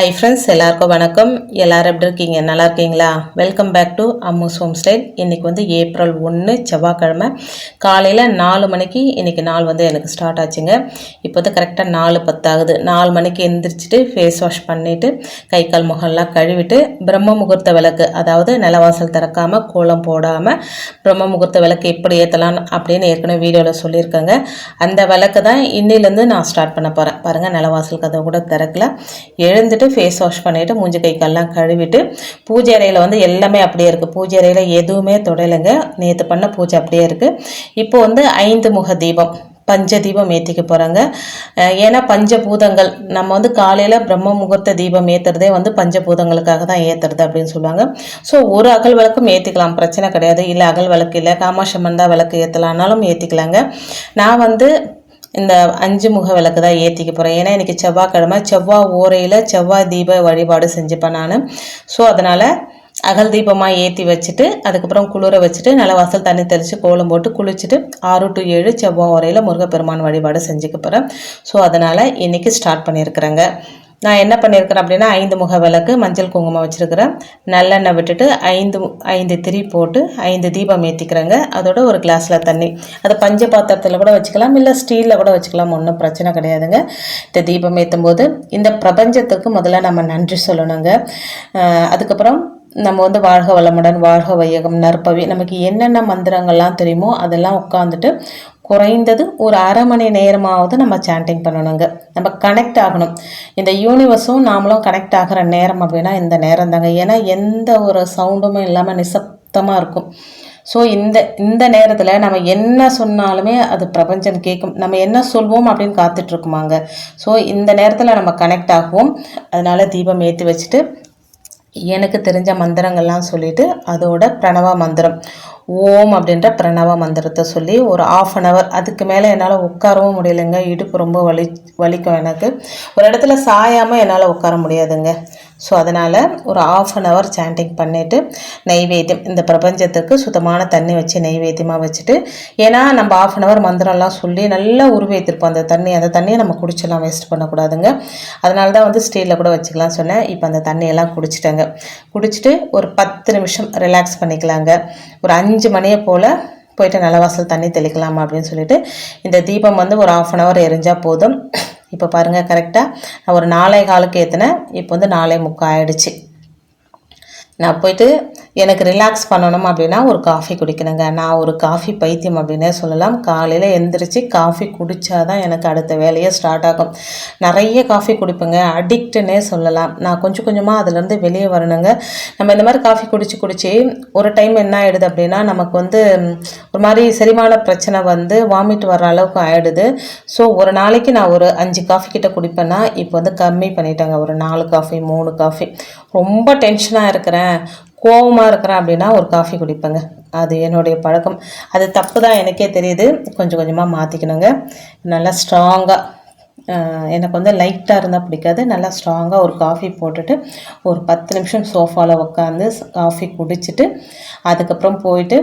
Hi friends எல்லாருக்கும் வணக்கம். எல்லாரும் எப்படி இருக்கீங்க? நல்லா இருக்கீங்களா? Welcome back to Ammu's home style இன்றைக்கி வந்து ஏப்ரல் ஒன்று செவ்வாய்க்கிழமை. காலையில் நாலு மணிக்கு இன்றைக்கி நாள் வந்து எனக்கு ஸ்டார்ட் ஆச்சுங்க. இப்போ வந்து கரெக்டாக நாலு பத்தாகுது. நாலு மணிக்கு எந்திரிச்சிட்டு ஃபேஸ் வாஷ் பண்ணிவிட்டு கை கால் முகம்லாம் கழுவிட்டு பிரம்ம முகூர்த்த விளக்கு அதாவது நிலவாசல் திறக்காமல் கோலம் போடாமல் பிரம்ம முகூர்த்த விளக்கு எப்படி ஏற்றலாம் அப்படின்னு ஏற்கனவே வீடியோவில் சொல்லியிருக்கேங்க. அந்த விளக்கு தான் இன்னிலேருந்து நான் ஸ்டார்ட் பண்ண போகிறேன் பாருங்கள் நிலவாசல் கதை கூட திறக்கல. எழுந்துட்டு ஃபேஸ் வாஷ் பண்ணிவிட்டு மூஞ்சி கை கால்லாம் கழுவிட்டு பூஜை அறையில் வந்து எல்லாமே அப்படியே இருக்குது பூஜை அறையில் எதுவுமே தொடலைங்க. நேற்று பண்ண பூஜை அப்படியே இருக்குது இப்போ வந்து ஐந்து முக தீபம் பஞ்ச தீபம் ஏற்றிக்க போகிறாங்க ஏன்னா பஞ்சபூதங்கள் நம்ம வந்து காலையில் பிரம்ம முகூர்த்த தீபம் ஏற்றுறதே வந்து பஞ்சபூதங்களுக்காக தான் ஏற்றுறது அப்படின்னு சொல்லுவாங்க. ஸோ ஒரு அகல் விளக்கும் ஏற்றிக்கலாம் பிரச்சனை கிடையாது. இல்லை அகல் விளக்கு இல்லை காமாஷம் தான் விளக்கு ஏற்றலானாலும் ஏற்றிக்கலாங்க நான் வந்து இந்த அஞ்சு முக விளக்கு தான் ஏற்றிக்க போகிறேன் ஏன்னா எனக்கு செவ்வாய்க்கிழமை செவ்வாய் ஓரையில் செவ்வாய் தீப வழிபாடு செஞ்சுப்பேன் நான். ஸோ அதனால் அகல் தீபமாக ஏற்றி வச்சுட்டு அதுக்கப்புறம் குளிர வச்சுட்டு நல்லா வாசல் தண்ணி தெளித்து கோலம் போட்டு குளிச்சுட்டு ஆறு டு ஏழு செவ்வாய் உரையில் முருகப்பெருமான் வழிபாடு செஞ்சுக்க போகிறேன் ஸோ அதனால் இன்றைக்கி ஸ்டார்ட் பண்ணியிருக்கிறேங்க. நான் என்ன பண்ணியிருக்கிறேன் அப்படின்னா ஐந்து முக விளக்கு மஞ்சள் குங்குமம் வச்சுருக்கிறேன். நல்லெண்ணெய் விட்டுட்டு ஐந்து ஐந்து திரி போட்டு ஐந்து தீபம் ஏற்றிக்கிறேங்க அதோட ஒரு கிளாஸில் தண்ணி. அது பஞ்ச பாத்திரத்தில் கூட வச்சுக்கலாம் இல்லை ஸ்டீலில் கூட வச்சுக்கலாம். ஒன்றும் பிரச்சனை கிடையாதுங்க. இந்த தீபம் ஏற்றும் போது இந்த பிரபஞ்சத்துக்கு முதல்ல நம்ம நன்றி சொல்லணுங்க. அதுக்கப்புறம் நம்ம வந்து வாழ்க வளமுடன் வாழ்க வையகம் நற்பவி. நமக்கு என்னென்ன மந்திரங்கள்லாம் தெரியுமோ அதெல்லாம் உட்காந்துட்டு குறைந்தது ஒரு அரை மணி நேரமாவது நம்ம சாண்டிங் பண்ணணுங்க. நம்ம கனெக்ட் ஆகணும். இந்த யூனிவர்ஸும் நாமளும் கனெக்ட் ஆகிற நேரம் அப்படின்னா இந்த நேரம் தாங்க ஏன்னா எந்த ஒரு சவுண்டுமே இல்லாமல் நிசப்தமாக இருக்கும். ஸோ இந்த இந்த நேரத்தில் நம்ம என்ன சொன்னாலுமே அது பிரபஞ்சம் கேட்கும் நம்ம என்ன சொல்வோம் அப்படின்னு காத்துட்ருக்குமாங்க ஸோ இந்த நேரத்தில் நம்ம கனெக்ட் ஆகுவோம். அதனால் தீபம் ஏற்றி வச்சுட்டு எனக்கு தெரிஞ்ச மந்திரங்கள்லாம் சொல்லிவிட்டு அதோட பிரணவ மந்திரம். ஓம் அப்படின்ற பிரணவ மந்திரத்தை சொல்லி ஒரு ஆஃப் அன் ஹவர் அதுக்கு மேலே என்னால் உட்காரவும் முடியலைங்க. இடுப்பு ரொம்ப வலி வலிக்கும் எனக்கு. ஒரு இடத்துல சாயாமல் என்னால் உட்கார முடியாதுங்க. ஸோ அதனால் ஒரு ஆஃப் அன் ஹவர் சாண்டிங் பண்ணிவிட்டு நெய்வேத்தியம் இந்த பிரபஞ்சத்துக்கு சுத்தமான தண்ணி வச்சு நெய்வேத்தியமாக வச்சுட்டு ஏன்னா நம்ம ஆஃப் அன் ஹவர் மந்திரம்லாம் சொல்லி நல்லா உருவேத்திருப்போம். அந்த தண்ணி அந்த தண்ணியை நம்ம குடிச்செல்லாம் வேஸ்ட் பண்ணக்கூடாதுங்க. அதனால தான் வந்து ஸ்டீலில் கூட வச்சுக்கலாம் சொன்னேன். இப்போ அந்த தண்ணியெல்லாம் குடிச்சிட்டேங்க. குடிச்சிட்டு ஒரு பத்து நிமிஷம் ரிலாக்ஸ் பண்ணிக்கலாங்க. ஒரு அஞ்சு மணியை போல் போயிட்டு நல்ல வாசல் தண்ணி தெளிக்கலாம் அப்படின்னு சொல்லிட்டு இந்த தீபம் வந்து ஒரு ஆஃப் அன் ஹவர் எரிஞ்சால் போதும். இப்போ பாருங்கள் கரெக்டாக நான் ஒரு நாளை காலுக்கு ஏற்றினேன் இப்போ வந்து நாளை முக்கால் ஆகிடுச்சு நான் போயிட்டு எனக்கு ரிலாக்ஸ் பண்ணணும் அப்படின்னா ஒரு காஃபி குடிக்கணுங்க. நான் ஒரு காஃபி பைத்தியம் அப்படின்னே சொல்லலாம். காலையில் எந்திரிச்சு காஃபி குடித்தா தான் எனக்கு அடுத்த வேலையே ஸ்டார்ட் ஆகும். நிறைய காஃபி குடிப்பேங்க. அடிக்ட்டுன்னே சொல்லலாம். நான் கொஞ்சம் கொஞ்சமாக அதுலேருந்து வெளியே வரணுங்க. நம்ம இந்த மாதிரி காஃபி குடித்து குடித்து ஒரு டைம் என்ன ஆகிடுது அப்படின்னா நமக்கு வந்து ஒரு மாதிரி செரிமான பிரச்சனை வந்து வாமிட் வர அளவுக்கு ஆகிடுது ஸோ ஒரு நாளைக்கு நான் ஒரு அஞ்சு காஃபி கிட்ட குடிப்பேன்னா இப்போ வந்து கம்மி பண்ணிட்டேங்க. ஒரு நாலு காஃபி மூணு காஃபி ரொம்ப டென்ஷனாக இருக்கிறேன். கோபமாக இருக்கிறேன் அப்படின்னா ஒரு காஃபி குடிப்பேங்க. அது என்னுடைய பழக்கம். அது தப்பு தான் எனக்கே தெரியுது. கொஞ்சம் கொஞ்சமாக மாற்றிக்கணுங்க நல்லா ஸ்ட்ராங்காக எனக்கு வந்து லைட்டாக இருந்தால் பிடிக்காது. நல்லா ஸ்ட்ராங்காக ஒரு காஃபி போட்டுட்டு ஒரு பத்து நிமிஷம் சோஃபாவில் உட்காந்து காஃபி குடிச்சிட்டு அதுக்கப்புறம் போயிட்டு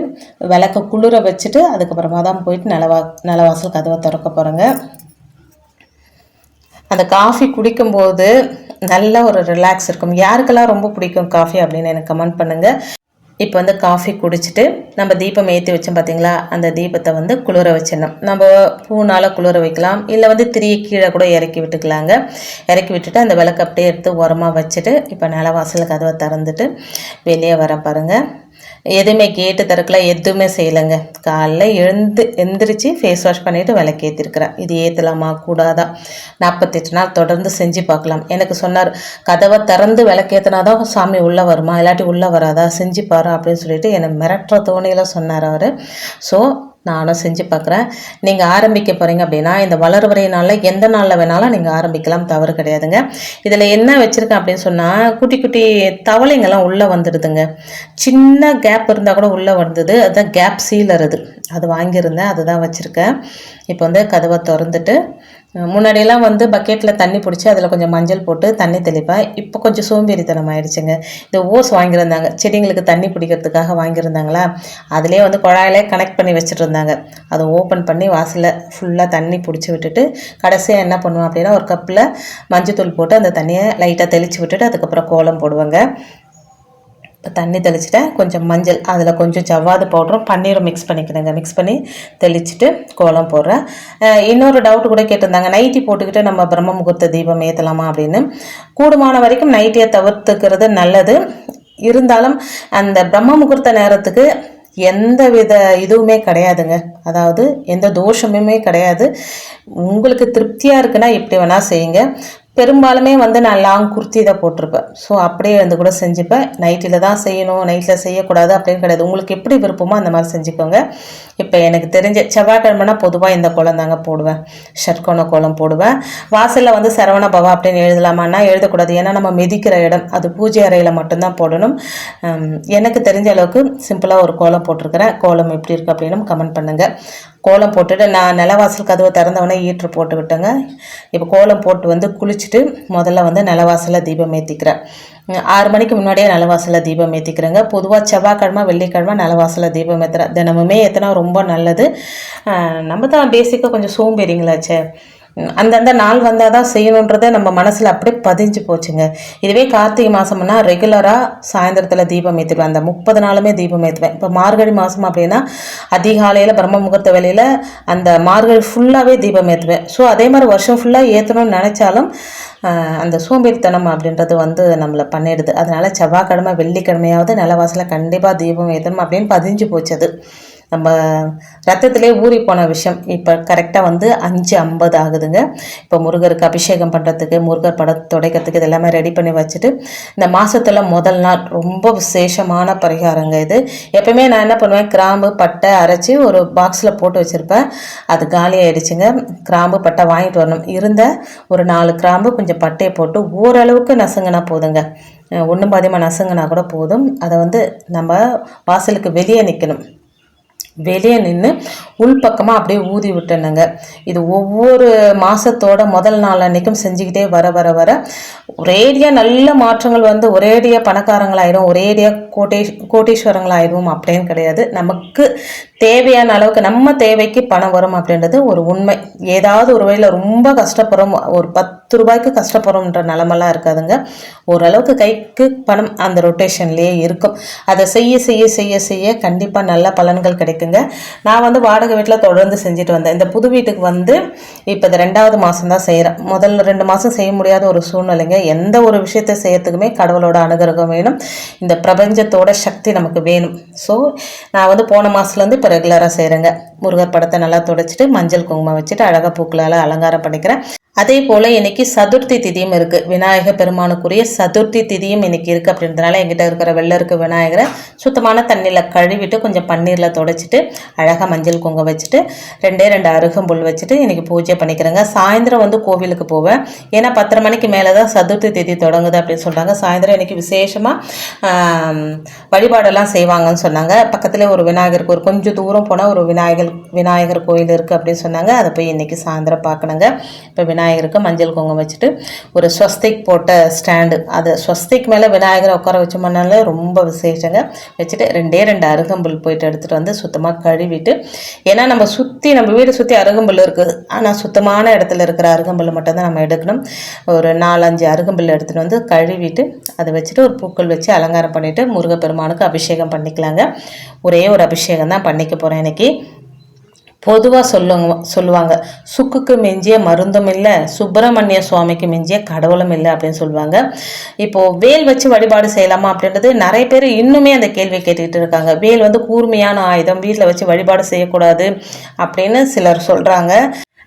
விளக்க குளிர வச்சுட்டு அதுக்கப்புறமா தான் போயிட்டு நிலவா நிலவாசல் கதவை திறக்க போகிறேங்க அந்த காஃபி குடிக்கும்போது நல்ல ஒரு ரிலாக்ஸ் இருக்கும். யாருக்கெல்லாம் ரொம்ப பிடிக்கும் காஃபி அப்படின்னு எனக்கு கமெண்ட் பண்ணுங்கள் இப்போ வந்து காஃபி குடிச்சிட்டு நம்ம தீபம் ஏற்றி வச்சோம் பார்த்தீங்களா அந்த தீபத்தை வந்து குளிர வச்சிடணும். நம்ம பூனால் குளிர வைக்கலாம். இல்லை வந்து திரியை கீழே கூட இறக்கி விட்டுக்கலாங்க. இறக்கி விட்டுட்டு அந்த விளக்கு அப்படியே எடுத்து உரமாக வச்சுட்டு இப்போ நிலவாசல் கதவை திறந்துட்டு வெளியே வர பாருங்கள் எதுவுமே கேட்டு திறக்கல எதுவுமே செய்யலைங்க. காலைல எழுந்து எந்திரிச்சு ஃபேஸ் வாஷ் பண்ணிவிட்டு விளக்கு ஏற்றிருக்கிறேன் இது ஏற்றலாமா கூடாதா? நாற்பத்தெட்டு நாள் தொடர்ந்து செஞ்சு பார்க்கலாம். எனக்கு சொன்னார் கதவை திறந்து விளக்கேற்றினா தான் சாமி உள்ளே வருமா? இல்லாட்டி உள்ளே வராதா? செஞ்சு பாரு அப்படின்னு சொல்லிட்டு என்னை மிரட்டுற தோணியில் சொன்னார் அவர். ஸோ நானும் செஞ்சு பார்க்குறேன் நீங்கள் ஆரம்பிக்க போகிறீங்க அப்படின்னா இந்த வளர்வரை நாளில் எந்த நாளில் வேணாலும் நீங்கள் ஆரம்பிக்கலாம். தவறு கிடையாதுங்க. இதில் என்ன வச்சுருக்கேன் அப்படின்னு சொன்னால் குட்டி குட்டி தவளைங்கெல்லாம் உள்ளே வந்துடுதுங்க. சின்ன கேப் இருந்தால் கூட உள்ளே வந்தது அதுதான் கேப் சீலர் அது. அது வாங்கியிருந்தேன். அதுதான் வச்சுருக்கேன். இப்போ வந்து கதவை திறந்துட்டு முன்னாடியெல்லாம் வந்து பக்கெட்டில் தண்ணி பிடிச்சி அதில் கொஞ்சம் மஞ்சள் போட்டு தண்ணி தெளிப்பேன் இப்போ கொஞ்சம் சோம்பேறித்தனம் ஆயிடுச்சுங்க. இந்த ஓஸ் வாங்கியிருந்தாங்க. செடிங்களுக்கு தண்ணி பிடிக்கிறதுக்காக வாங்கியிருந்தாங்களா? அதிலே வந்து குழாயிலே கனெக்ட் பண்ணி வச்சுட்டு இருந்தாங்க அதை ஓப்பன் பண்ணி வாசலில் ஃபுல்லாக தண்ணி பிடிச்சி விட்டுட்டு கடைசியாக என்ன பண்ணுவேன் அப்படின்னா ஒரு கப்பில் மஞ்சத்தூள் போட்டு அந்த தண்ணியை லைட்டாக தெளித்து விட்டுட்டு அதுக்கப்புறம் கோலம் போடுவேங்க. தண்ணி தெளிச்சிட்டேன். கொஞ்சம் மஞ்சள் அதில் கொஞ்சம் ஜவ்வாது பவுடரும் பன்னீரும் மிக்ஸ் பண்ணிக்கிறேங்க மிக்ஸ் பண்ணி தெளிச்சிட்டு கோலம் போடுறேன். இன்னொரு டவுட் கூட கேட்டிருந்தாங்க. நைட்டி போட்டுக்கிட்டு நம்ம பிரம்ம முகூர்த்த தீபம் ஏற்றலாமா அப்படின்னு. கூடுமான வரைக்கும் நைட்டியை தவிர்த்துக்கிறது நல்லது. இருந்தாலும் அந்த பிரம்ம முகூர்த்த நேரத்துக்கு எந்த வித இதுவுமே கிடையாதுங்க. அதாவது எந்த தோஷமுமே கிடையாது. உங்களுக்கு திருப்தியாக இருக்குன்னா எப்படி வேணால் செய்யுங்க. பெரும்பாலுமே வந்து நான் லாங் குர்த்தி தான் போட்டிருப்பேன். ஸோ அப்படியே வந்து கூட செஞ்சுப்பேன். நைட்டில் தான் செய்யணும் நைட்டில் செய்யக்கூடாது அப்படின்னு கிடையாது. உங்களுக்கு எப்படி விருப்பமோ அந்த மாதிரி செஞ்சுக்கோங்க. இப்போ எனக்கு தெரிஞ்ச செவ்வாய்க்கிழமைனா பொதுவாக இந்த கோலம் தாங்க போடுவேன். ஷட்கோண கோலம் போடுவேன். வாசலில் வந்து சரவண பவா அப்படின்னு எழுதலாமான்னா எழுதக்கூடாது. ஏன்னா நம்ம மிதிக்கிற இடம் அது பூஜை அறையில் மட்டும்தான் போடணும். எனக்கு தெரிஞ்ச அளவுக்கு சிம்பிளாக ஒரு கோலம் போட்டிருக்கிறேன். கோலம் எப்படி இருக்குது அப்படின்னு கமெண்ட் பண்ணுங்கள் கோலம் போட்டுட்டு நான் நிலவாசல் கதவை திறந்தவொடனே ஈட்ரு போட்டு விட்டேங்க இப்போ கோலம் போட்டு வந்து குளிச்சுட்டு முதல்ல வந்து நிலவாசலில் தீபம் ஏற்றிக்கிறேன் ஆறு மணிக்கு முன்னாடியே நிலவாசலில் தீபம் ஏற்றிக்கிறேங்க பொதுவாக செவ்வாய்க்கிழமை வெள்ளிக்கிழமை நிலவாசலில் தீபம் ஏற்றுறேன் தினமுமே ஏற்றினா ரொம்ப நல்லது. நம்ம தான் பேசிக்காக கொஞ்சம் சோம்பேறிங்களாச்சே. அந்தந்த நாள் வந்தால் தான் செய்யணுன்றதை நம்ம மனசில் அப்படியே பதிஞ்சு போச்சுங்க. இதுவே கார்த்திகை மாதம்னா ரெகுலராக சாயந்தரத்தில் தீபம் ஏற்றுவேன் அந்த முப்பது நாளுமே தீபம் ஏற்றுவேன் இப்போ மார்கழி மாதம் அப்படின்னா அதிகாலையில் பிரம்ம முகூர்த்த வேலையில் அந்த மார்கழி ஃபுல்லாகவே தீபம் ஏற்றுவேன் ஸோ அதே மாதிரி வருஷம் ஃபுல்லாக ஏற்றணும்னு நினச்சாலும் அந்த சோம்பேறித்தனம் அப்படின்றது வந்து நம்மளை பண்ணிடுது. அதனால் செவ்வாய்க்கிழமை வெள்ளிக்கிழமையாவது நிலவாசலில் கண்டிப்பாக தீபம் ஏற்றணும் அப்படின்னு பதிஞ்சு போச்சு அது. நம்ம ரத்தத்திலே ஊறி போன விஷயம். இப்போ கரெக்டாக வந்து அஞ்சு ஐம்பது ஆகுதுங்க. இப்போ முருகருக்கு அபிஷேகம் பண்ணுறதுக்கு முருகர் படம் துடைக்கிறதுக்கு இது எல்லாமே ரெடி பண்ணி வச்சுட்டு இந்த மாதத்தில் முதல் நாள் ரொம்ப விசேஷமான பரிகாரங்க இது. எப்பவுமே நான் என்ன பண்ணுவேன் கிராம்பு பட்டை அரைச்சி ஒரு பாக்ஸில் போட்டு வச்சுருப்பேன். அது காலியாகிடுச்சுங்க கிராம்பு பட்டை வாங்கிட்டு வரணும். இருந்த ஒரு நாலு கிராம்பு கொஞ்சம் பட்டையை போட்டு ஓரளவுக்கு நசுங்கினா போதுங்க. ஒன்றும் பாதியமாக நசுங்கினா கூட போதும். அதை வந்து நம்ம வாசலுக்கு வெளியே நிற்கணும் வெளியே நின்று உள்பக்கமாக அப்படியே ஊதி விட்டேனுங்க. இது ஒவ்வொரு மாதத்தோட முதல் நாள் அன்னைக்கும் செஞ்சுக்கிட்டே வர வர வர ஒரேடியாக நல்ல மாற்றங்கள் வந்து ஒரேடியாக பணக்காரங்களாயிடும் ஒரேடியாக கோட்டே கோட்டீஸ்வரங்களாயிடும் அப்படின்னு கிடையாது. நமக்கு தேவையான அளவுக்கு நம்ம தேவைக்கு பணம் வரும் அப்படின்றது ஒரு உண்மை. ஏதாவது ஒரு வழியில் ரொம்ப கஷ்டப்படுறோம். ஒரு பத்து ரூபாய்க்கு கஷ்டப்படுறோம்ன்ற நிலமெல்லாம் இருக்காதுங்க. ஓரளவுக்கு கைக்கு பணம் அந்த ரொட்டேஷன்லேயே இருக்கும். அதை செய்ய செய்ய செய்ய செய்ய கண்டிப்பாக நல்ல பலன்கள் கிடைக்குங்க. நான் வந்து வாடகை வீட்டில் தொடர்ந்து செஞ்சுட்டு வந்தேன். இந்த புது வீட்டுக்கு வந்து இப்போ இந்த ரெண்டாவது மாதம் தான் செய்கிறேன் முதல்ல ரெண்டு மாதம் செய்ய முடியாத ஒரு சூழ்நிலைங்க. எந்த ஒரு விஷயத்தை செய்யறதுக்குமே கடவுளோட அனுகிரகம் வேணும். இந்த தெய்வத்தோட சக்தி நமக்கு வேணும். ஸோ நான் வந்து போன மாதத்துலேருந்து இப்போ ரெகுலராக செய்கிறேங்க முருகர் படத்தை நல்லா துடைச்சிட்டு மஞ்சள் குங்குமம் வச்சுட்டு அழகாக பூக்களால் அலங்காரம் பண்ணிக்கிறேன். அதே போல் இன்னைக்கு சதுர்த்தி திதியும் இருக்குது விநாயகர் பெருமானுக்குரிய சதுர்த்தி திதியும் இன்னைக்கு இருக்குது அப்படின்றதுனால எங்கிட்ட இருக்கிற வெள்ளருக்கு விநாயகரை சுத்தமான தண்ணியில் கழுவிட்டு கொஞ்சம் பன்னீரில் தொடச்சிட்டு அழகாக மஞ்சள் குங்குமம் வச்சுட்டு ரெண்டே ரெண்டு அருகம்புல் வச்சுட்டு இன்றைக்கி பூஜை பண்ணிக்கிறேங்க. சாயந்தரம் வந்து கோவிலுக்கு போவேன். ஏன்னா பத்தரை மணிக்கு மேலே தான் சதுர்த்தி திதி தொடங்குது அப்படின்னு சொல்கிறாங்க சாயந்தரம் இன்றைக்கி விசேஷமாக வழிபாடெல்லாம் செய்வாங்கன்னு சொன்னாங்க. பக்கத்தில் ஒரு விநாயகருக்கு ஒரு கொஞ்சம் தூரம் போனால் ஒரு விநாயகர் விநாயகர் கோயில் இருக்குது அப்படின்னு சொன்னாங்க. அதை போய் இன்றைக்கி சாயந்தரம் பார்க்கணுங்க. இப்போ விநாயகருக்கு மஞ்சள் குங்குமம் வச்சுட்டு ஒரு ஸ்வஸ்திக் போட்ட ஸ்டாண்டு. அது ஸ்வஸ்திக் மேலே விநாயகரை உட்கார வச்சோம்னால ரொம்ப விசேஷங்க. வச்சுட்டு ரெண்டே ரெண்டு அருகம்புல் போயிட்டு எடுத்துகிட்டு வந்து சுத்தமாக கழுவிட்டு ஏன்னா நம்ம சுற்றி நம்ம வீடு சுற்றி அருகம்புல் இருக்குது ஆனால் சுத்தமான இடத்துல இருக்கிற அருகம்புல் மட்டும்தான் நம்ம எடுக்கணும். ஒரு நாலஞ்சு அருகம்புல் எடுத்துகிட்டு வந்து கழுவிட்டு அதை வச்சுட்டு ஒரு பூக்கள் வச்சு அலங்காரம் பண்ணிவிட்டு முருகப்பெருமானுக்கு அபிஷேகம் பண்ணிக்கலாங்க. ஒரே ஒரு அபிஷேகம் தான் பண்ணிக்க போகிறேன் இன்னைக்கு. பொதுவாக சொல்லுங்க சொல்லுவாங்க சுக்குக்கு மிஞ்சிய மருந்தும் இல்லை சுப்பிரமணிய சுவாமிக்கு மிஞ்சிய கடவுளும் இல்லை அப்படின்னு சொல்லுவாங்க. இப்போது வேல் வச்சு வழிபாடு செய்யலாமா அப்படின்றது நிறைய பேர் இன்னுமே அந்த கேள்வி கேட்டுக்கிட்டு இருக்காங்க. வேல் வந்து கூர்மையான ஆயுதம் வீட்டில் வச்சு வழிபாடு செய்யக்கூடாது அப்படின்னு சிலர் சொல்கிறாங்க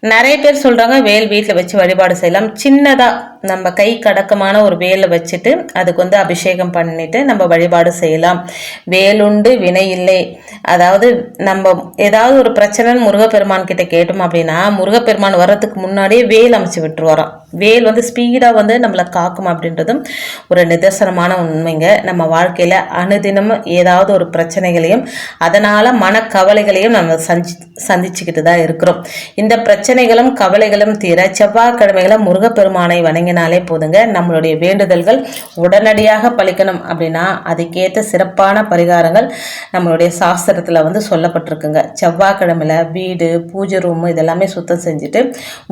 நிறைய பேர் சொல்கிறாங்க வேல் வீட்டில் வச்சு வழிபாடு செய்யலாம். சின்னதாக நம்ம கை கடக்கமான ஒரு வேலை வச்சுட்டு அதுக்கு வந்து அபிஷேகம் பண்ணிவிட்டு நம்ம வழிபாடு செய்யலாம். வேலுண்டு வினை இல்லை. அதாவது நம்ம ஏதாவது ஒரு பிரச்சனைன்னு முருகப்பெருமான் கிட்ட கேட்டோம் அப்படின்னா முருகப்பெருமான் வர்றதுக்கு முன்னாடியே வேல் அமைச்சு விட்டுருவாராம். வேல் வந்து ஸ்பீடாக வந்து நம்மளை காக்கும் அப்படின்றதும் ஒரு நிதர்சனமான உண்மைங்க. நம்ம வாழ்க்கையில் அனுதினமும் ஏதாவது ஒரு பிரச்சனைகளையும் அதனால் மனக்கவலைகளையும் நம்ம சந்தி சந்திச்சுக்கிட்டு தான் இருக்கிறோம். இந்த பிரச்சனைகளும் கவலைகளும் தீர செவ்வாய்க்கிழமைகளை முருகப்பெருமானை வணங்கினாலே போதுங்க. நம்மளுடைய வேண்டுதல்கள் உடனடியாக பழிக்கணும் அப்படின்னா அதுக்கேற்ற சிறப்பான பரிகாரங்கள் நம்மளுடைய சாஸ்திரத்தில் வந்து சொல்லப்பட்டிருக்குங்க. செவ்வாய்க்கிழமையில் வீடு பூஜை ரூமு இதெல்லாமே சுத்தம் செஞ்சுட்டு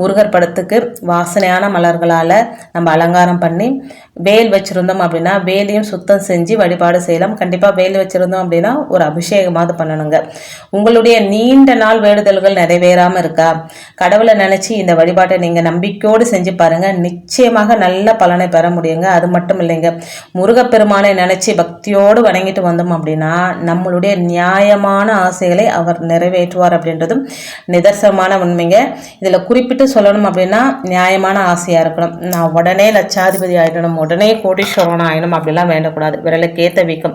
முருகர் படத்துக்கு வாசனையான மலர்களால் நம்ம அலங்காரம் பண்ணி வேல் வச்சுருந்தோம் அப்படின்னா வேலையும் சுத்தம் செஞ்சு வழிபாடு செய்யலாம். கண்டிப்பாக வேல் வச்சுருந்தோம் அப்படின்னா ஒரு அபிஷேகமாவது பண்ணணுங்க. உங்களுடைய நீண்ட நாள் வேண்டுதல்கள் நிறைவேறாமல் இருக்கா? கடவுளை நினச்சி இந்த வழிபாட்டை நீங்கள் நம்பிக்கையோடு செஞ்சு பாருங்கள் நிச்சயமாக நல்ல பலனை பெற முடியுங்க. அது மட்டும் இல்லைங்க. முருகப்பெருமானை நினச்சி பக்தியோடு வணங்கிட்டு வந்தோம் அப்படின்னா நம்மளுடைய நியாயமான ஆசைகளை அவர் நிறைவேற்றுவார் அப்படின்றதும் நிதர்சனமான உண்மைங்க. இதில் குறிப்பிட்டு சொல்லணும் அப்படின்னா நியாயமான ஆசை ஆசையாக இருக்கணும். நான் உடனே லட்சாதிபதி ஆகிடணும் உடனே கோடீஸ்வரன் ஆகணும் அப்படிலாம் வேண்டக்கூடாது. விரலுக்கு ஏற்ற வீக்கம்.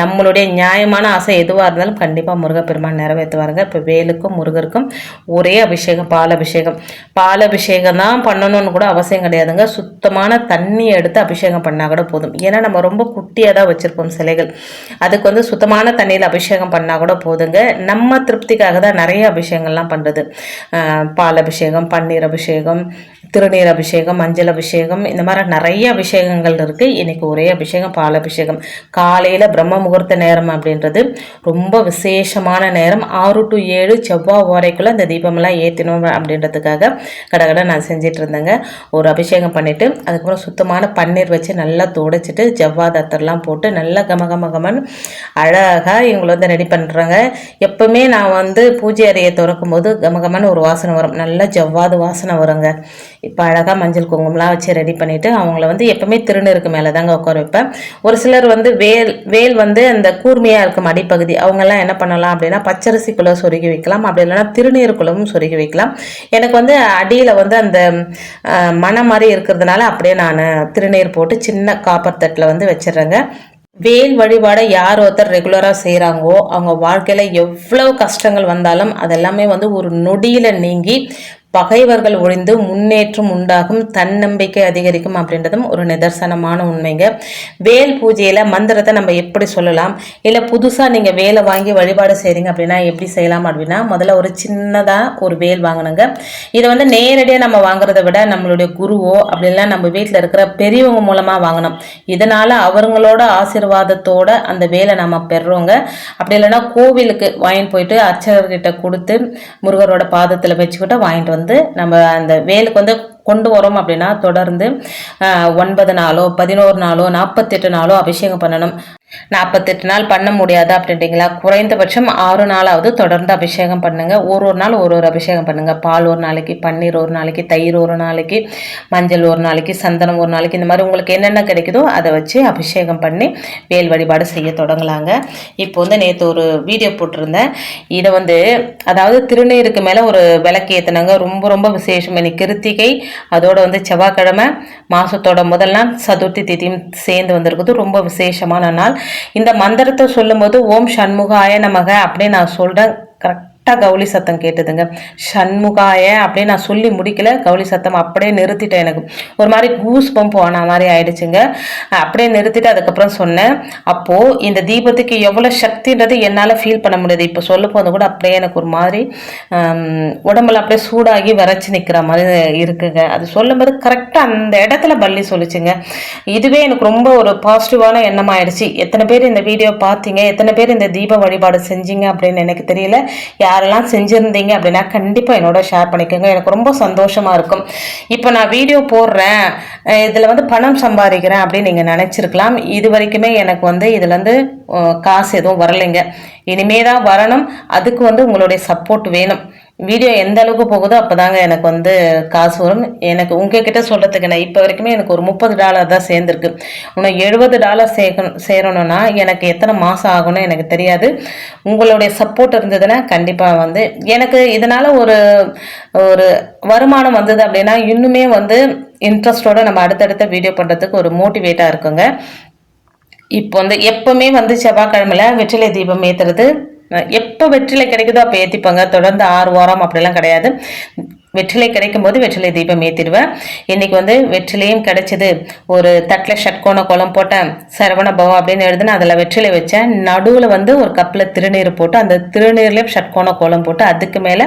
நம்மளுடைய நியாயமான ஆசை எதுவாக இருந்தாலும் கண்டிப்பாக முருகப்பெருமான் நிறைவேற்றுவாருங்க. இப்போ வேலுக்கும் முருகருக்கும் ஒரே அபிஷேகம் பால் அபிஷேகம் பால் அபிஷேகம் தான் பண்ணணும்னு கூட அவசியம் கிடையாதுங்க. சுத்தமான தண்ணி எடுத்து அபிஷேகம் பண்ணால் கூட போதும். ஏன்னா நம்ம ரொம்ப குட்டியாக தான் வச்சுருப்போம் சிலைகள். அதுக்கு வந்து சுத்தமான தண்ணியில் அபிஷேகம் பண்ணால் கூட போதுங்க. நம்ம திருப்திக்காக தான் நிறைய அபிஷேகங்கள்லாம் பண்ணுறது பால் அபிஷேகம் பன்னீர் அபிஷேகம் திருநீர் அபிஷேகம் மஞ்சள் அபிஷேகம் இந்த மாதிரி நிறைய அபிஷேகங்கள் இருக்குது இன்றைக்கி ஒரே அபிஷேகம் பால் அபிஷேகம். காலையில் பிரம்ம முகூர்த்த நேரம் அப்படின்றது ரொம்ப விசேஷமான நேரம். ஆறு டு ஏழு செவ்வாய் ஓரைக்குள்ளே இந்த தீபமெல்லாம் ஏற்றணும் அப்படின்றதுக்காக கடை நான் செஞ்சிட்டு இருந்தேங்க. ஒரு அபிஷேகம் பண்ணிவிட்டு அதுக்கப்புறம் சுத்தமான பன்னீர் வச்சு நல்லா துடைச்சிட்டு ஜவ்வா தத்தர்லாம் போட்டு நல்லா கம கம கமன் அழகாக இவங்களை வந்து ரெடி பண்ணுறாங்க எப்போவுமே நான் வந்து பூஜை அறையை திறக்கும் போது கமகமன்னு ஒரு வாசனை வரும். நல்லா ஜவ்வாது வாசனை வருங்க. இப்போ அழகாக மஞ்சள் குங்குமம்லாம் வச்சு ரெடி பண்ணிவிட்டு அவங்கள வந்து எப்போவுமே திருநீருக்கு மேலே தாங்க உட்கார வைப்பேன். ஒரு சிலர் வந்து வேல் வேல் வந்து அந்த கூர்மையாக இருக்கும் அடிப்பகுதி. அவங்கெல்லாம் என்ன பண்ணலாம் அப்படின்னா பச்சரிசிக்குள்ளே சொருகி வைக்கலாம். அப்படி இல்லைன்னா திருநீருக்குள்ளவும் சொருகி வைக்கலாம். எனக்கு வந்து அடியில் வந்து அந்த மன மாதிரி இருக்கிறதுனால அப்படியே நான் திருநீர் போட்டு சின்ன காப்பர் தட்டில் வந்து வச்சிடுறேங்க. வேல் வழிபாடை யார் ஒருத்தர் ரெகுலராக செய்கிறாங்கோ அவங்க வாழ்க்கையில் எவ்வளோ கஷ்டங்கள் வந்தாலும் அதெல்லாமே வந்து ஒரு நொடியில் நீங்கி பகைவர்கள் ஒழிந்து முன்னேற்றம் உண்டாகும் தன்னம்பிக்கை அதிகரிக்கும் அப்படின்றதும் ஒரு நிதர்சனமான உண்மைங்க. வேல் பூஜையில் மந்திரத்தை நம்ம எப்படி சொல்லலாம்? இல்லை புதுசாக நீங்கள் வேலை வாங்கி வழிபாடு செய்கிறீங்க அப்படின்னா எப்படி செய்யலாம் அப்படின்னா முதல்ல ஒரு சின்னதாக ஒரு வேல் வாங்கணுங்க. இதை வந்து நேரடியாக நம்ம வாங்குறத விட நம்மளுடைய குருவோ அப்படிலாம் நம்ம வீட்டில் இருக்கிற பெரியவங்க மூலமாக வாங்கணும். இதனால் அவங்களோட ஆசிர்வாதத்தோட அந்த வேலை நம்ம பெறுறோங்க அப்படி இல்லைன்னா கோவிலுக்கு வாங்கிட்டு போயிட்டு அர்ச்சகர்கிட்ட கொடுத்து முருகரோட பாதத்தில் வச்சுக்கிட்டு வாங்கிட்டு வந்து நம்ம அந்த வேலுக்கு வந்து கொண்டு வரோம் அப்படின்னா தொடர்ந்து ஒன்பது நாளோ பதினோரு நாளோ நாற்பத்தெட்டு நாளோ அபிஷேகம் பண்ணணும். நாற்பத்தெட்டு நாள் பண்ண முடியாது அப்படின்றீங்களா? குறைந்தபட்சம் ஆறு நாளாவது தொடர்ந்து அபிஷேகம் பண்ணுங்க. ஒரு ஒரு நாள் ஒரு ஒரு அபிஷேகம் பண்ணுங்க. பால் ஒரு நாளைக்கு பன்னீர் ஒரு நாளைக்கு தயிர் ஒரு நாளைக்கு மஞ்சள் ஒரு நாளைக்கு சந்தனம் ஒரு நாளைக்கு இந்த மாதிரி உங்களுக்கு என்னென்ன கிடைக்குதோ அதை வச்சு அபிஷேகம் பண்ணி வேல் வழிபாடு செய்ய தொடங்கலாங்க. இப்போ வந்து நேற்று ஒரு வீடியோ போட்டிருந்தேன். இதை வந்து அதாவது திருநீருக்கு மேலே ஒரு விளக்கு ஏற்றினாங்க ரொம்ப ரொம்ப விசேஷம். இன்னைக்கு கிருத்திகை அதோடு வந்து செவ்வாய்க்கிழமை மாதத்தோட முதல் நாள் சதுர்த்தி திதியும் சேர்ந்து வந்திருக்குது. ரொம்ப விசேஷமான நாள். இந்த மந்திரத்தை சொல்லும்போது ஓம் சண்முகாய நமக அப்படின்னு நான் சொல்கிறேன் கரெக்ட் கரெக்டாக கவுளி சத்தம் கேட்டதுங்க. சண்முகாய அப்படியே நான் சொல்லி முடிக்கல. கவுளி சத்தம் அப்படியே நிறுத்திட்டேன் எனக்கு. ஒரு மாதிரி கூஸ் பம்ப் ஆன மாதிரி ஆயிடுச்சுங்க. அப்படியே நிறுத்திட்டு அதுக்கப்புறம் சொன்னேன் அப்போது இந்த தீபத்துக்கு எவ்வளோ சக்தின்றது என்னால் ஃபீல் பண்ண முடியாது. இப்போ சொல்ல போது கூட அப்படியே எனக்கு ஒரு மாதிரி உடம்புல அப்படியே சூடாகி வரைச்சி நிற்கிற மாதிரி இருக்குங்க. அது சொல்லும்போது கரெக்டாக அந்த இடத்துல பள்ளி சொல்லிச்சுங்க. இதுவே எனக்கு ரொம்ப ஒரு பாசிட்டிவான எண்ணம் ஆயிடுச்சு. எத்தனை பேர் இந்த வீடியோ பார்த்தீங்க எத்தனை பேர் இந்த தீப வழிபாடு செஞ்சீங்க? அப்படின்னு எனக்கு தெரியல. யார் யாரெல்லாம் செஞ்சுருந்தீங்க அப்படின்னா கண்டிப்பாக என்னோட ஷேர் பண்ணிக்கோங்க. எனக்கு ரொம்ப சந்தோஷமாக இருக்கும். இப்போ நான் வீடியோ போடுறேன். இதில் வந்து பணம் சம்பாதிக்கிறேன் அப்படின்னு நீங்கள் நினச்சிருக்கலாம். இது வரைக்குமே எனக்கு வந்து இதுலேருந்து காசு எதுவும் வரலைங்க. இனிமே தான் வரணும். அதுக்கு வந்து உங்களுடைய சப்போர்ட் வேணும். வீடியோ எந்த அளவுக்கு போகுதோ அப்போதாங்க எனக்கு வந்து காசு வரும். எனக்கு உங்ககிட்ட சொல்கிறதுக்கு நான் இப்போ வரைக்குமே எனக்கு ஒரு முப்பது டாலர் தான் சேர்ந்துருக்கு. இன்னும் எழுபது டாலர் சேர்க்கணும் சேரணும்னா எனக்கு எத்தனை மாதம் ஆகும்னு எனக்கு தெரியாது. உங்களுடைய சப்போர்ட் இருந்ததுன்னா கண்டிப்பாக வந்து எனக்கு இதனால் ஒரு ஒரு வருமானம் வந்தது அப்படின்னா இன்னுமே வந்து இன்ட்ரெஸ்டோடு நம்ம அடுத்தடுத்த வீடியோ பண்ணுறதுக்கு ஒரு மோட்டிவேட்டாக இருக்குங்க. இப்போ வந்து எப்போவுமே வந்து செவ்வாய்க்கிழமையில் வெற்றிலை தீபம் ஏற்றுறது எப்போ வெற்றிலை கிடைக்குதோ அப்போ ஏற்றிப்பாங்க தொடர்ந்து ஆறு வாரம் அப்படிலாம் கிடையாது. வெற்றிலை கிடைக்கும் போது வெற்றிலை தீபம் ஏற்றிடுவேன் இன்னைக்கு வந்து வெற்றிலையும் கிடைச்சிது. ஒரு தட்டில் ஷட்கோண கோலம் போட்டேன். சரவண பவம் அப்படின்னு எழுதுனா அதில் வெற்றிலை வச்சேன். நடுவில் வந்து ஒரு கப்பில் திருநீர் போட்டு அந்த திருநீர்லேயும் ஷட்கோண கோலம் போட்டு அதுக்கு மேலே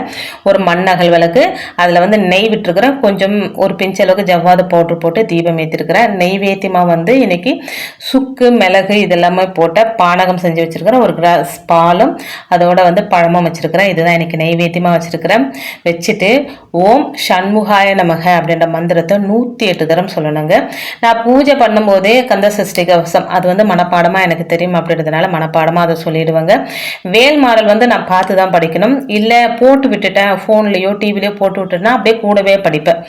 ஒரு மண்ணகல் விளக்கு. அதில் வந்து நெய் விட்டுருக்குறேன். கொஞ்சம் ஒரு பிஞ்ச் அளவுக்கு ஜவ்வாது பவுட்ரு போட்டு தீபம் ஏற்றிருக்கிறேன் நெய்வேத்தியமாக வந்து இன்னைக்கு சுக்கு மிளகு இதெல்லாமே போட்ட பானகம் செஞ்சு வச்சுருக்கிறேன். ஒரு கிளாஸ் பாலும் அதோட வந்து பழமும் வச்சுருக்கிறேன். இதுதான் இன்னைக்கு நெய்வேத்தியமாக வச்சுருக்கிறேன். வச்சுட்டு ஓம் ஷண்முகாய நமக அப்படின்ற மந்திரத்தை நூற்றி எட்டு தரம் சொல்லணுங்க. நான் பூஜை பண்ணும்போதே கந்த சஷ்டி கவசம் அது வந்து மனப்பாடமாக எனக்கு தெரியும் அப்படின்றதுனால மனப்பாடமாக அதை சொல்லிடுவேங்க. வேல் மாடல் வந்து நான் பார்த்து தான் படிக்கணும். இல்லை போட்டு விட்டுட்டேன் ஃபோன்லேயோ டிவிலையோ போட்டு விட்டுட்டேன்னா அப்படியே கூடவே படிப்பேன்.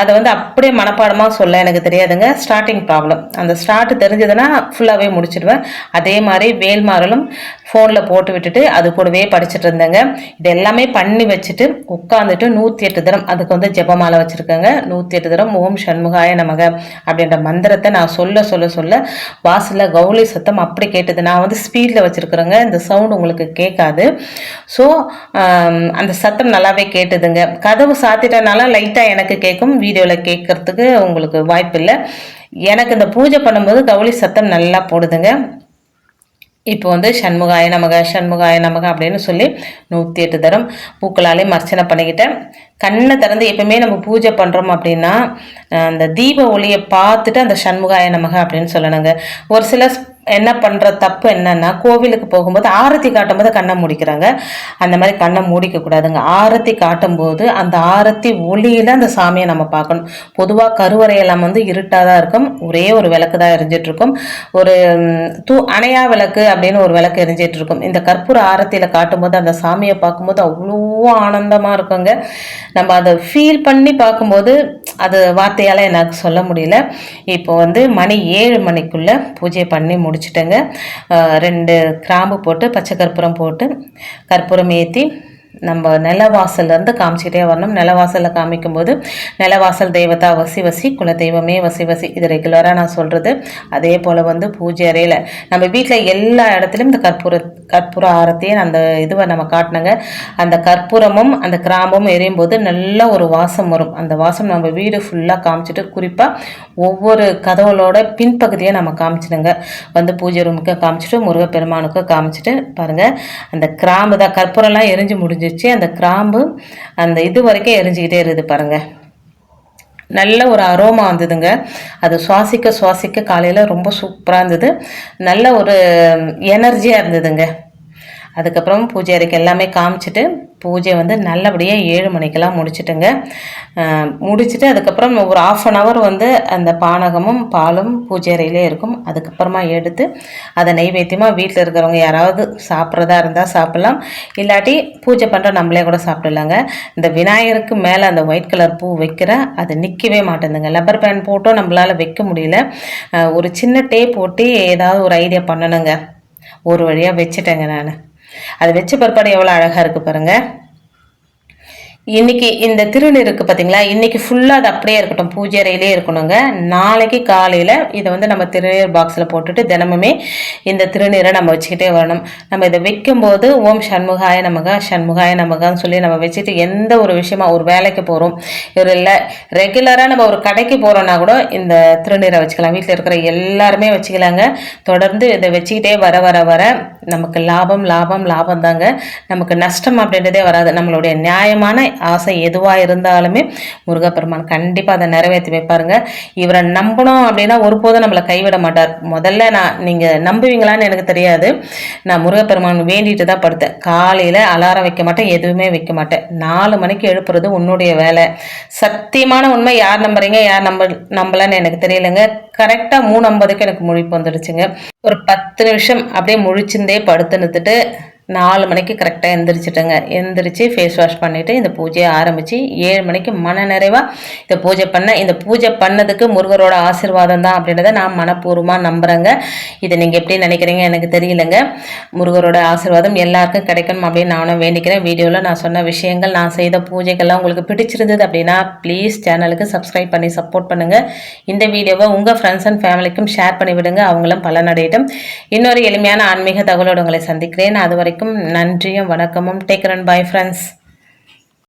அதை வந்து அப்படியே மனப்பாடமாக சொல்ல எனக்கு தெரியாதுங்க. ஸ்டார்டிங் ப்ராப்ளம் அந்த ஸ்டார்ட் தெரிஞ்சதுன்னா ஃபுல்லாகவே முடிச்சிடுவேன். அதே மாதிரி வேல் மாடலும் ஃபோனில் போட்டு விட்டுட்டு அது கூடவே படிச்சுட்டு இருந்தேங்க. இது எல்லாமே பண்ணி வச்சுட்டு உட்காந்துட்டு நூற்றி நூற்றி எட்டு தரம் அதுக்கு வந்து ஜெபமாலை வச்சுருக்கேங்க. நூற்றி எட்டு தரம் ஓம் சண்முகாய நமக அப்படின்ற மந்திரத்தை நான் சொல்ல சொல்ல சொல்ல வாசலில் கவுளி சத்தம் அப்படி கேட்டது. நான் வந்து ஸ்பீடில் வச்சுருக்குறேங்க. இந்த சவுண்ட் உங்களுக்கு கேட்காது. ஸோ அந்த சத்தம் நல்லாவே கேட்டுதுங்க. கதவு சாத்திட்டனால லைட்டாக எனக்கு கேட்கும் வீடியோவில் கேட்கறதுக்கு உங்களுக்கு வாய்ப்பு இல்லை எனக்கு இந்த பூஜை பண்ணும்போது கவுளி சத்தம் நல்லா போடுதுங்க. இப்போ வந்து சண்முகாய நமக சண்முகாய நமக அப்படின்னு சொல்லி நூற்றி எட்டு தரம் பூக்களாலே மர்ச்சனை பண்ணிக்கிட்டேன். கண்ணை திறந்து எப்பவுமே நம்ம பூஜை பண்ணுறோம் அப்படின்னா அந்த தீப ஒளியை பார்த்துட்டு அந்த சண்முகாய நமக அப்படின்னு சொல்லணுங்க. ஒரு சில என்ன பண்ணுற தப்பு என்னன்னா கோவிலுக்கு போகும்போது ஆரத்தி காட்டும்போது கண்ணை மூடிக்கிறாங்க. அந்த மாதிரி கண்ணை மூடிக்க கூடாதுங்க. ஆரத்தி காட்டும் போது அந்த ஆரத்தி ஒளியில் அந்த சாமியை நம்ம பார்க்கணும். பொதுவாக கருவறையெல்லாம் வந்து இருட்டாக தான் இருக்கும். ஒரே ஒரு விளக்கு தான் எரிஞ்சிட்ருக்கும். ஒரு தூ அணையா விளக்கு அப்படின்னு ஒரு விளக்கு எரிஞ்சிட்ருக்கும். இந்த கற்பூர ஆரத்தியில் காட்டும்போது அந்த சாமியை பார்க்கும்போது அவ்வளோ ஆனந்தமாக இருக்குங்க. நம்ம அதை ஃபீல் பண்ணி பார்க்கும்போது அது வார்த்தையால் எனக்கு சொல்ல முடியல. இப்போ வந்து மணி ஏழு மணிக்குள்ளே பூஜை பண்ணி முடிச்சிட்டேங்க. ரெண்டு கிராம்பு போட்டு பச்சை கற்பூரம் போட்டு கற்பூரம் ஏற்றி நம்ம நிலவாசல்லேருந்து காமிச்சிக்கிட்டே வரணும். நிலவாசலில் காமிக்கும்போது நிலவாசல் தெய்வத்தா வசி வசி குல தெய்வமே வசி வசி. இது ரெகுலராக நான் சொல்கிறது அதே போல் வந்து பூஜை அறையில் நம்ம வீட்டில் எல்லா இடத்துலையும் இந்த கற்பூர கற்பூர ஆரத்தையும் அந்த இதுவை நம்ம காட்டினாங்க அந்த கற்பூரமும் அந்த கிராமமும் எரியும் போது நல்ல ஒரு வாசம் வரும். அந்த வாசம் நம்ம வீடு ஃபுல்லாக காமிச்சிட்டு குறிப்பாக ஒவ்வொரு கதவுளோட பின்பகுதியை நம்ம காமிச்சிடுங்க. வந்து பூஜை ரூமுக்கு காமிச்சிட்டு முருகப்பெருமானுக்கு காமிச்சிட்டு பாருங்கள் அந்த கிராம்பு தான் கற்பூரம்லாம் எரிஞ்சு முடிஞ்சு எரிஞ்சிச்சு அந்த கிராம்பு அந்த இது வரைக்கும் எரிஞ்சிக்கிட்டே இருக்குது பாருங்கள் நல்ல ஒரு அரோமா வந்ததுங்க. அது சுவாசிக்க சுவாசிக்க காலையில் ரொம்ப சூப்பராக இருந்தது. நல்ல ஒரு எனர்ஜியாக இருந்ததுங்க. அதுக்கப்புறம் பூஜை அறைக்கு எல்லாமே காமிச்சிட்டு பூஜை வந்து நல்லபடியாக ஏழு மணிக்கெல்லாம் முடிச்சிட்டுங்க. முடிச்சுட்டு அதுக்கப்புறம் ஒரு ஆஃப் அன் ஹவர் வந்து அந்த பானகமும் பாலும் பூஜை அறையிலே இருக்கும். அதுக்கப்புறமா எடுத்து அதை நைவேத்தியமாக வீட்டில் இருக்கிறவங்க யாராவது சாப்பிட்றதா இருந்தால் சாப்பிட்லாம். இல்லாட்டி பூஜை பண்ணுற நம்மளே கூட சாப்பிடலாங்க. இந்த விநாயகருக்கு மேலே அந்த ஒயிட் கலர் பூ வைக்கிற அது நிற்கவே மாட்டேங்குதுங்க. லப்பர் பேண்ட் போட்டும் நம்மளால் வைக்க முடியல. ஒரு சின்ன டேப் போட்டு ஏதாவது ஒரு ஐடியா பண்ணணுங்க. ஒரு வழியாக வச்சுட்டேங்க நான். அது வச்ச பிற்பாடு எவ்வளோ அழகாக இருக்குது பாருங்கள் இன்னைக்கு இந்த திருநீர் இருக்குது பார்த்தீங்களா இன்னைக்கு ஃபுல்லாக அது அப்படியே இருக்கட்டும். பூஜை அறையிலே இருக்கணுங்க. நாளைக்கு காலையில் இதை வந்து நம்ம திருநீர் பாக்ஸில் போட்டுட்டு தினமுமே இந்த திருநீரை நம்ம வச்சுக்கிட்டே வரணும். நம்ம இதை வைக்கும்போது ஓம் சண்முகாய நமக சண்முகாய நமகான்னு சொல்லி நம்ம வச்சுட்டு எந்த ஒரு விஷயமா ஒரு வேலைக்கு போகிறோம் ஒரு இல்லை ரெகுலராக நம்ம ஒரு கடைக்கு போகிறோன்னா கூட இந்த திருநீரை வச்சுக்கலாம். வீட்டில் இருக்கிற எல்லாருமே வச்சுக்கலாங்க. தொடர்ந்து இதை வச்சுக்கிட்டே வர வர வர நமக்கு லாபம் லாபம் லாபம் தாங்க. நமக்கு நஷ்டம் அப்படின்றதே வராது. நம்மளுடைய நியாயமான ஆசை எதுவாக இருந்தாலுமே முருகப்பெருமான் கண்டிப்பாக அதை நிறைவேற்றி வைப்பாருங்க. இவரை நம்பணும் அப்படின்னா ஒருபோதும் நம்மளை கைவிட மாட்டார். முதல்ல நான் நீங்கள் நம்புவீங்களான்னு எனக்கு தெரியாது. நான் முருகப்பெருமான் வேண்டிட்டு தான் படுத்தேன். காலையில் அலாரம் வைக்க மாட்டேன் எதுவுமே வைக்க மாட்டேன். நாலு மணிக்கு எழுப்புறது உன்னுடைய வேலை. சத்தியமான உண்மை யார் நம்புறீங்க யார் நம்ப நம்பலன்னு எனக்கு தெரியலைங்க. கரெக்டாக மூணு ஐம்பதுக்கு எனக்கு முழிப்பு வந்துடுச்சுங்க. ஒரு பத்து நிமிஷம் அப்படியே முழிச்சிருந்தே படுத்து நிறுத்துட்டு நாலு மணிக்கு கரெக்டாக எந்திரிச்சிட்டேங்க. எந்திரிச்சு ஃபேஸ் வாஷ் பண்ணிவிட்டு இந்த பூஜையை ஆரம்பித்து ஏழு மணிக்கு மன நிறைவாக இந்த பூஜை பண்ணேன் இந்த பூஜை பண்ணதுக்கு முருகரோட ஆசிர்வாதம் தான் அப்படின்றத நான் மனப்பூர்வமாக நம்புகிறேங்க இதை நீங்கள் எப்படி நினைக்கிறீங்க எனக்கு தெரியலங்க. முருகரோட ஆசிர்வாதம் எல்லாருக்கும் கிடைக்கணும் அப்படின்னு நானும் வேண்டிக்கிறேன். வீடியோவில் நான் சொன்ன விஷயங்கள் நான் செய்த பூஜைகள்லாம் உங்களுக்கு பிடிச்சிருந்தது அப்படின்னா ப்ளீஸ் சேனலுக்கு சப்ஸ்கிரைப் பண்ணி சப்போர்ட் பண்ணுங்கள் இந்த வீடியோவை உங்கள் ஃப்ரெண்ட்ஸ் அண்ட் ஃபேமிலிக்கும் ஷேர் பண்ணிவிடுங்க. அவங்களும் பலனடையட்டும். இன்னொரு எளிமையான ஆன்மீக தகவலோடு உங்களை சந்திக்கிறேன். அது வரைக்கும் வரைக்கும் நன்றியும் வணக்கமும். Take run bye friends